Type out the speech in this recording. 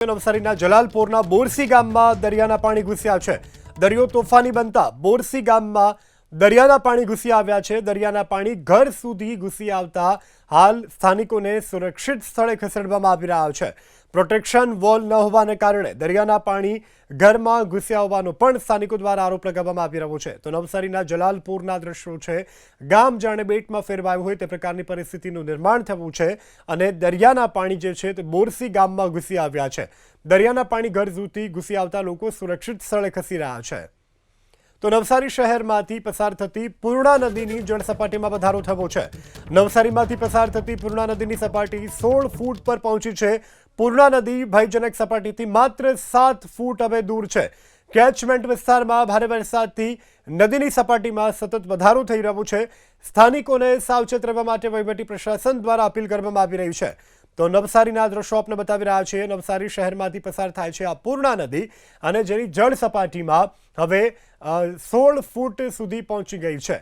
નવસારીના જલાલપોરના બોરસી ગામમાં દરિયાના પાણી ઘૂસ્યા છે. દરિયો તોફાની બનતા બોરસી ગામમાં દરિયાના પાણી ઘૂસી આવ્યા છે. દરિયાના પાણી ઘર સુધી ઘૂસી આવતા હાલ સ્થાનિકોને સુરક્ષિત સ્થળે ખસેડવામાં આવી રહ્યા છે. પ્રોટેક્શન વોલ ન હોવાને કારણે દરિયાના પાણી ઘરમાં ઘૂસ્યા હોવાનો પણ સ્થાનિકો દ્વારા આરોપ લગાવવામાં આવી રહ્યો છે. તો નવસારીના જલાલપુરના દ્રશ્યો છે. ગામ જાણે બેટમાં ફેરવાયું હોય તે પ્રકારની પરિસ્થિતિનું નિર્માણ થયું છે અને દરિયાના પાણી જે છે તે બોરસી ગામમાં ઘૂસી આવ્યા છે. દરિયાના પાણી ઘર સુધી ઘૂસી આવતા લોકો સુરક્ષિત સ્થળે ખસી રહ્યા છે. તો નવસારી શહેરમાંથી પસાર થતી પૂર્ણા નદીની જળસપાટીમાં વધારો થયો છે. નવસારીમાંથી પસાર થતી પૂર્ણા નદીની સપાટી સોળ ફૂટ પર પહોંચી છે. પૂર્ણા નદી ભયજનક સપાટીથી માત્ર સાત ફૂટ હવે દૂર છે. કેચમેન્ટ વિસ્તારમાં ભારે વરસાદથી નદીની સપાટીમાં સતત વધારો થઈ રહ્યો છે. સ્થાનિકોને સાવચેત રહેવા માટે વહીવટી પ્રશાસન દ્વારા અપીલ કરવામાં આવી રહી છે. તો નવસારીના દ્રશ્યો આપને બતાવી રહ્યા છીએ. નવસારી શહેરમાંથી પસાર થાય છે આ પૂર્ણા નદી અને જેની જળ સપાટીમાં હવે સોળ ફૂટ સુધી પહોંચી ગઈ છે.